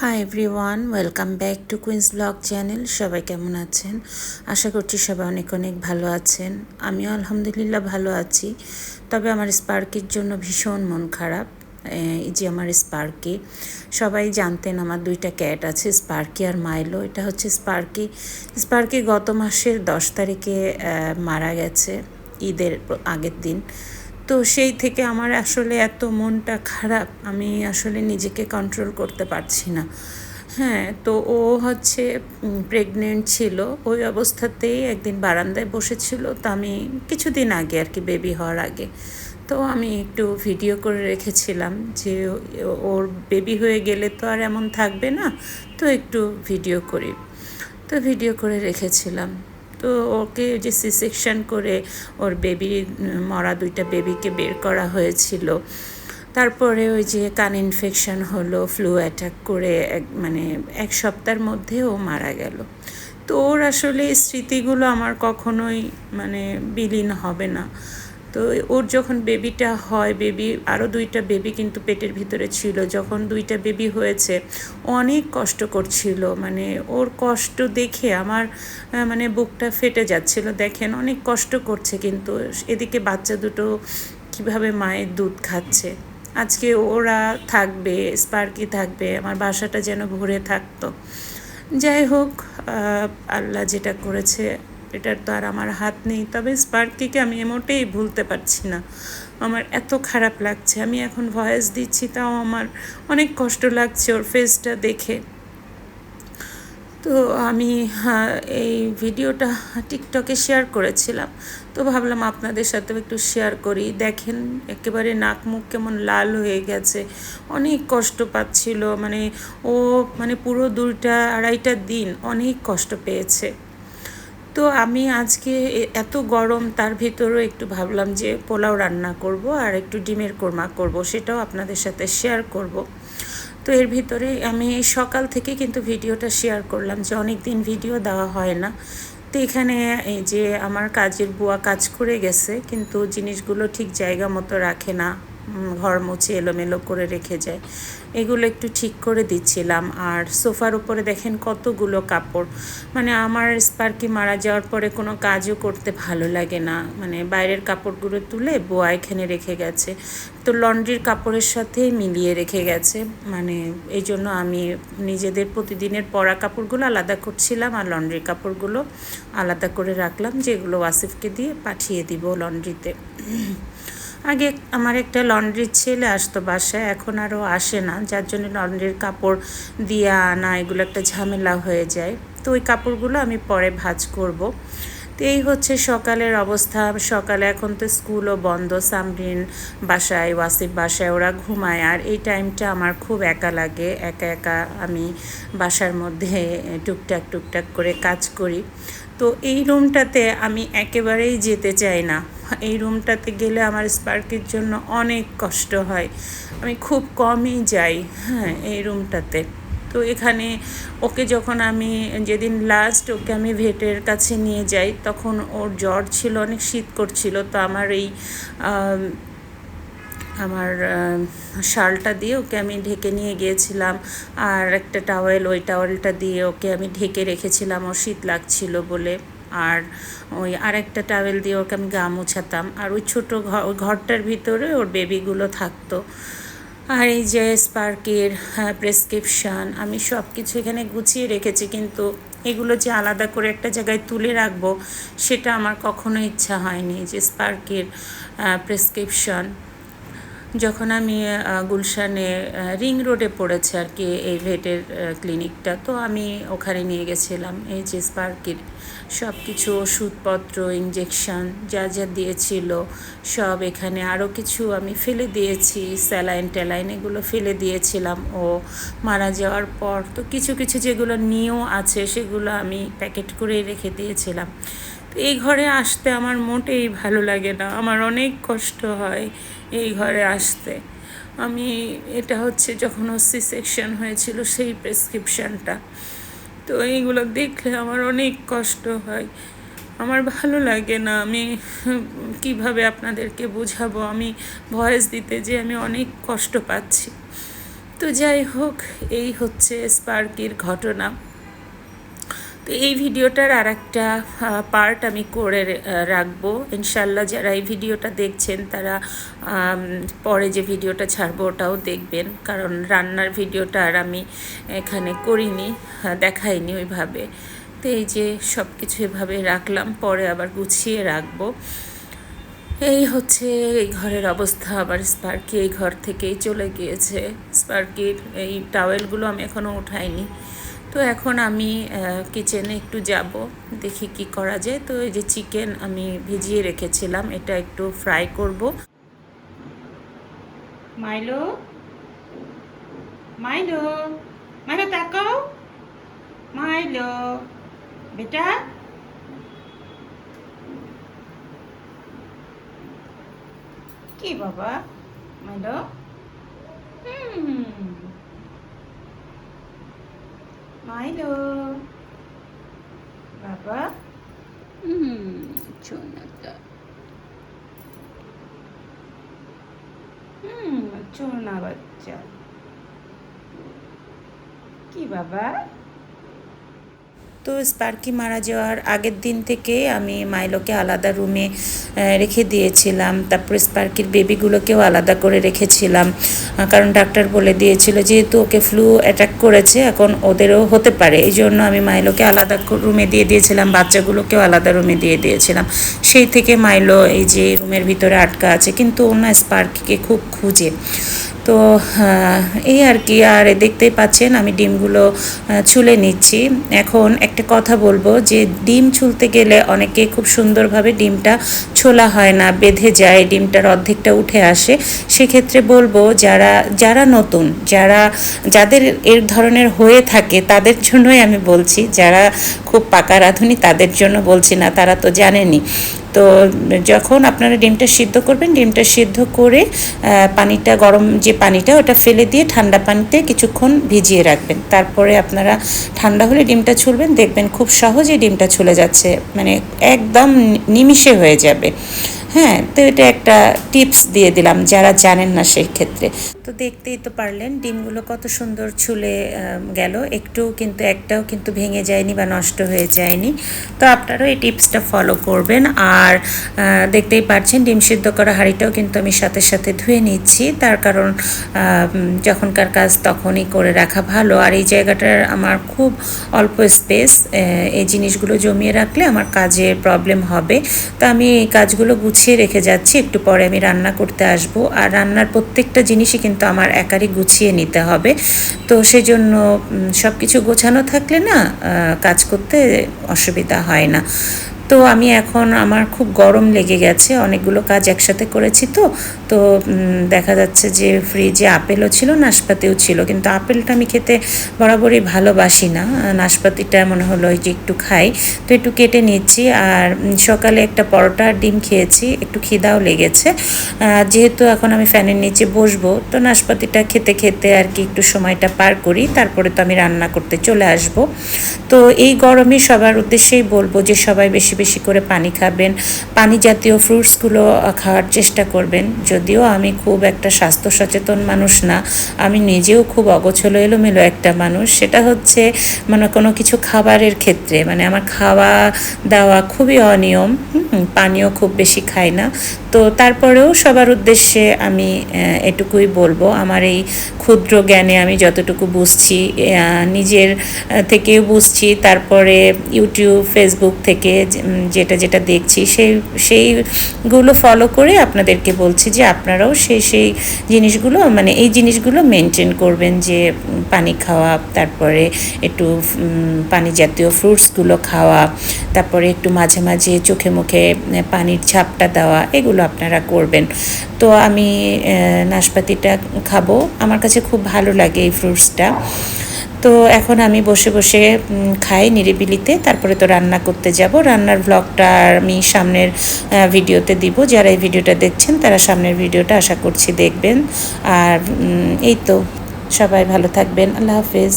Hi everyone welcome back to queens blog channel সবাই কেমন আছেন? আশা করছি সবাই অনেক অনেক ভালো আছেন। আমিও আলহামদুলিল্লাহ ভালো আছি। তবে আমার স্পার্কের জন্য ভীষণ মন খারাপ। এই যে আমার স্পার্কি, সবাই জানতেন আমার দুইটা ক্যাট আছে, স্পার্কি আর মাইলো। এটা হচ্ছে স্পার্কি। স্পার্কি গত মাসের দশ তারিখে মারা গেছে ঈদের আগের দিন। তো সেই থেকে আমার আসলে এত মনটা খারাপ, আমি আসলে নিজেকে কন্ট্রোল করতে পারছি না। হ্যাঁ তো ও হচ্ছে প্রেগনেন্ট ছিল। ওই অবস্থাতেই একদিন বারান্দায় বসেছিল। তো আমি কিছুদিন আগে আর কি বেবি হওয়ার আগে। তো আমি একটু ভিডিও করে রেখেছিলাম যে, ওর বেবি হয়ে গেলে তো আর এমন থাকবে না। তো একটু ভিডিও করি। তো ভিডিও করে রেখেছিলাম। তো ওকে যে সি সেকশন করে ওর বেবি মরা দুইটা বেবিকে বের করা হয়েছিল। তারপরে ওই যে কান ইনফেকশন হলো ফ্লু অ্যাটাক করে এক মানে এক সপ্তাহের মধ্যে ও মারা গেল। তো ওর আসলে স্মৃতিগুলো আমার কখনোই মানে বিলীন হবে না। তো ওর যখন বেবিটা হয় বেবি আরও দুইটা বেবি কিন্তু পেটের ভিতরে ছিল। যখন দুইটা বেবি হয়েছে, অনেক কষ্ট করছিল। মানে ওর কষ্ট দেখে আমার মানে বুকটা ফেটে যাচ্ছিল। দেখেন, অনেক কষ্ট করছে কিন্তু। এদিকে বাচ্চা দুটো কীভাবে মায়ের দুধ খাচ্ছে? আজকে ওরা থাকবে, স্পার্কি থাকবে, আমার বাসাটা যেন ভরে থাকতো। যাই হোক আল্লাহ যেটা করেছে এটার তো আর আমার হাত নেই, তবে স্পার্কিকে আমি মোটেই ভুলতে পারছি না। আমার এত খারাপ লাগছে, আমি এখন ভয়েস দিচ্ছি, তাও আমার অনেক কষ্ট লাগছে ওর ফেসটা দেখে। তো আমি এই ভিডিওটা টিকটকে শেয়ার করেছিলাম। তো ভাবলাম আপনাদের সাথেও একটু শেয়ার করি। দেখেন, একেবারে নাক মুখ কেমন লাল হয়ে গেছে। অনেক কষ্ট পাচ্ছিল মানে ও মানে পুরো দুইটা আড়াইটা দিন অনেক কষ্ট পেয়েছে। তো আমি আজকে এত গরম, তার ভিতরেও একটু ভাবলাম যে পোলাও রান্না করব আর একটু ডিমের কোরমা করব, সেটাও আপনাদের সাথে শেয়ার করব। তো এর ভিতরে আমি সকাল থেকে কিন্তু ভিডিওটা শেয়ার করলাম যে অনেক দিন ভিডিও দেওয়া হয় না। তো এখানে এই যে আমার কাজের বুয়া কাজ করে গেছে, কিন্তু জিনিসগুলো ঠিক জায়গা মতো রাখে না। ঘর মুছে এলোমেলো করে রেখে যায়। এগুলো একটু ঠিক করে দিচ্ছিলাম। আর সোফার উপরে দেখেন কতগুলো কাপড়। মানে আমার স্পার্কি মারা যাওয়ার পরে কোনো কাজও করতে ভালো লাগে না। মানে বাইরের কাপড়গুলো তুলে বোয়া এখানে রেখে গেছে। তো লন্ড্রির কাপড়ের সাথেই মিলিয়ে রেখে গেছে। মানে এই জন্য আমি নিজেদের প্রতিদিনের পরা কাপড়গুলো আলাদা করছিলাম আর লন্ড্রির কাপড়গুলো আলাদা করে রাখলাম, যেগুলো ওয়াসিফকে দিয়ে পাঠিয়ে দিব লন্ড্রিতে। আগে আমার একটা লন্ড্রির ছেলে আসতো বাসায়, এখন আরও আসে না। যার জন্য লন্ড্রির কাপড় দিয়ে আনা, এগুলো একটা ঝামেলা হয়ে যায়। তো ওই কাপড়গুলো আমি পরে ভাজ করব। তো এই হচ্ছে সকালের অবস্থা। সকালে এখন তো স্কুলও বন্ধ, সামরিন বাসায়, ওয়াসিফ বাসায়, ওরা ঘুমায়। আর এই টাইমটা আমার খুব একা লাগে। একা একা আমি বাসার মধ্যে টুকটাক টুকটাক করে কাজ করি। তো এই রুমটাতে আমি একেবারেই যেতে চাই না। এই রুমটাতে গেলে আমার স্পার্কের জন্য অনেক কষ্ট হয়। আমি খুব কমই যাই হ্যাঁ এই রুমটাতে তো এখানে ওকে যখন আমি যেদিন লাস্ট ওকে আমি ভেটের কাছে নিয়ে যাই, তখন ওর জ্বর ছিল, অনেক শীত করছিল। তো আমার এই আমার শালটা দিয়ে ওকে আমি ঢেকে নিয়ে গিয়েছিলাম। আর একটা টাওয়েল ওই টাওয়েলটা দিয়ে ওকে আমি ঢেকে রেখেছিলাম। ও শীত লাগছিল বলে। আর ওই আরেকটা টাওয়েল দিয়ে ওকে আমি গা মুছাতাম। আর ওই ছোটো ঘর ঘরটার ভিতরে ওর বেবিগুলো থাকতো। আর এই যে স্পার্কের প্রেসক্রিপশান আমি সব কিছু এখানে গুছিয়ে রেখেছি। কিন্তু এগুলো যে আলাদা করে একটা জায়গায় তুলে রাখব, সেটা আমার কখনো ইচ্ছা হয়নি। যে স্পার্কের প্রেসক্রিপশন যখন আমি গুলশানে রিং রোডে পড়েছে আর কি, এই ভেটের ক্লিনিকটা, তো আমি ওখানে নিয়ে গেছিলাম এই যে স্পার্কির সব কিছু ওষুধপত্র ইঞ্জেকশন যা যা দিয়েছিল, সব এখানে আরও কিছু আমি ফেলে দিয়েছি, স্যালাইন ট্যালাইন এগুলো ফেলে দিয়েছিলাম। ও মারা যাওয়ার পর তো কিছু কিছু যেগুলো নিয়েও আছে সেগুলো আমি প্যাকেট করে রেখে দিয়েছিলাম। এই ঘরে আসতে আমার মোটেই ভালো লাগে না, আমার অনেক কষ্ট হয়। এই ঘরে আসতে। আমি, এটা হচ্ছে যখন সি সেকশন হয়েছিল সেই প্রেসক্রিপশানটা তো এইগুলো দেখলে আমার অনেক কষ্ট হয়। আমার ভালো লাগে না। আমি কীভাবে আপনাদেরকে বোঝাবো? আমি ভয়েস দিতে যে আমি অনেক কষ্ট পাচ্ছি। তো যাই হোক, এই হচ্ছে স্পার্কির ঘটনা। তো এই ভিডিওটার আর একটা পার্ট আমি করে রাখব। ইনশাল্লাহ যারা এই ভিডিওটা দেখছেন, তারা পরে যে ভিডিওটা ছাড়বো ওটাও দেখবেন। কারণ রান্নার ভিডিওটা আর আমি এখানে করিনি দেখাইনি ওইভাবে। তো এই যে সব কিছু এভাবে রাখলাম, পরে আবার গুছিয়ে রাখব। এই হচ্ছে এই ঘরের অবস্থা। আবার স্পার্কি এই ঘর থেকেই চলে গিয়েছে। স্পার্কির এই টাওয়েলগুলো আমি এখনও উঠাইনি। তো এখন আমি কিচেনে একটু যাব, দেখি কি করা যায়। তো এই যে চিকেন আমি ভিজিয়ে রেখেছিলাম, এটা একটু ফ্রাই করব। মাইলো? মাইলো? মাইলো, তাকাও। মাইলো। বেটা? কি বাবা? মাইলো? হুম। মাইলো বাবা হুম চোনাটা হুম চোনা বাচ্চা কি বাবা তো স্পার্কি মারা যাওয়ার আগের দিন থেকে আমি মাইলোকে আলাদা রুমে রেখে দিয়েছিলাম। তারপরে স্পার্কির বেবিগুলোকেও আলাদা করে রেখেছিলাম। কারণ ডাক্তার বলে দিয়েছিল যেহেতু ওকে ফ্লু অ্যাটাক করেছে, এখন ওদেরও হতে পারে। এই জন্য আমি মাইলোকে আলাদা রুমে দিয়ে দিয়েছিলাম, বাচ্চাগুলোকেও আলাদা রুমে দিয়ে দিয়েছিলাম। সেই থেকে মাইলো এই যে রুমের ভিতরে আটকা আছে, কিন্তু ও না স্পার্কিকে খুব খুঁজে। তো এই আর কি, আর দেখতেই পাচ্ছেন আমি ডিমগুলো ছুলে নিচ্ছি। এখন একটা কথা বলব যে ডিম ছুলতে গেলে অনেকে খুব সুন্দরভাবে ডিমটা ছোলা হয় না, বেঁধে যায়, ডিমটার অর্ধেকটা উঠে আসে। সেক্ষেত্রে বলব যারা যারা নতুন, যারা, যাদের এর ধরনের হয়ে থাকে তাদের জন্যই আমি বলছি, যারা খুব পাকা রাঁধুনি তাদের জন্য বলছি না, তারা তো জানেনি তো যখন আপনারা ডিমটা সিদ্ধ করবেন, ডিমটা সিদ্ধ করে পানিটা গরম যে পানিটা, ওটা ফেলে দিয়ে ঠান্ডা পানিতে কিছুক্ষণ ভিজিয়ে রাখবেন। তারপরে আপনারা ঠান্ডা হলে ডিমটা ছুলবেন, দেখবেন খুব সহজে ডিমটা ছুলে যাচ্ছে মানে একদম নিমিশে হয়ে যাবে। হ্যাঁ তো এটা একটা টিপস দিয়ে দিলাম যারা জানেন না সেই ক্ষেত্রে তো দেখতেই তো পারলেন ডিমগুলো কত সুন্দর ছুলে গেল। একটু কিন্তু, একটাও কিন্তু ভেঙে যায়নি বা নষ্ট হয়ে যায়নি। তো আপনারাও এই টিপসটা ফলো করবেন। আর দেখতেই পাচ্ছেন ডিম সিদ্ধ করা হাঁড়িটাও কিন্তু আমি সাথে সাথে ধুয়ে নিচ্ছি। তার কারণ যখনকার কাজ তখনই করে রাখা ভালো। আর এই জায়গাটার আমার খুব অল্প স্পেস এই জিনিসগুলো জমিয়ে রাখলে আমার কাজে প্রবলেম হবে। তো আমি এই কাজগুলো গুছিয়ে রেখে যাচ্ছি, একটু পরে আমি রান্না করতে আসব। আর রান্নার প্রত্যেকটা জিনিসই কিন্তু আমার একারই গুছিয়ে নিতে হবে। তো সেজন্য সব কিছু গোছানো থাকলে না কাজ করতে অসুবিধা হয় না। তো আমি এখন, আমার খুব গরম লেগে গেছে, অনেকগুলো কাজ একসাথে করেছি তো তো দেখা যাচ্ছে যে ফ্রিজে আপেলও ছিল, নাশপাতিও ছিল। কিন্তু আপেলটা আমি খেতে বরাবরই ভালোবাসি না। নাশপাতিটা মনে হলো যে একটু খাই। তো একটু কেটে নিচ্ছি। আর সকালে একটা পরোটা আর ডিম খেয়েছি। একটু খিদাও লেগেছে। যেহেতু এখন আমি ফ্যানের নিচে বসবো, তো নাশপাতিটা খেতে খেতে আর কি একটু সময়টা পার করি। তারপরে তো আমি রান্না করতে চলে আসব। তো এই গরমে সবার উদ্দেশ্যেই বলব যে, সবাই বেশি বেশি করে পানি খাবেন। পানি জাতীয় ফ্রুটসগুলো খাওয়ার চেষ্টা করবেন। যদিও আমি খুব একটা স্বাস্থ্য সচেতন মানুষ না, আমি নিজেও খুব অগোছলো এলোমেলো একটা মানুষ। সেটা হচ্ছে মানে কোনো কিছু খাবারের ক্ষেত্রে মানে আমার খাওয়া দাওয়া খুবই অনিয়ম পানিও খুব বেশি খাই না। তো তারপরেও সবার উদ্দেশ্যে আমি এটুকুই বলব। আমার এই ক্ষুদ্র জ্ঞানে আমি যতটুকু বুঝছি নিজের থেকেও বুঝছি। তারপরে ইউটিউব ফেসবুক থেকে যেটা যেটা দেখছি, সেই, সেইগুলো ফলো করে আপনাদেরকে বলছি যে আপনারাও সেই সেই জিনিসগুলো মানে এই জিনিসগুলো মেনটেন করবেন যে পানি খাওয়া, তারপরে একটু পানি জাতীয় ফ্রুটসগুলো খাওয়া, তারপরে একটু মাঝে মাঝে চোখে মুখে পানির ছাপটা দেওয়া, এগুলো আপনারা করবেন। তো আমি নাশপাতিটা খাব। আমার কাছে খুব ভালো লাগে এই ফ্রুটসটা। তো এখন আমি বসে বসে খাই নিরিবিলিতে। তারপরে তো রান্না করতে যাব। রান্নার ব্লগটা আমি সামনের ভিডিওতে দিব। যারা এই ভিডিওটা দেখছেন, তারা সামনের ভিডিওটা আশা করছি দেখবেন। আর এই তো। সবাই ভালো থাকবেন। আল্লাহ হাফেজ।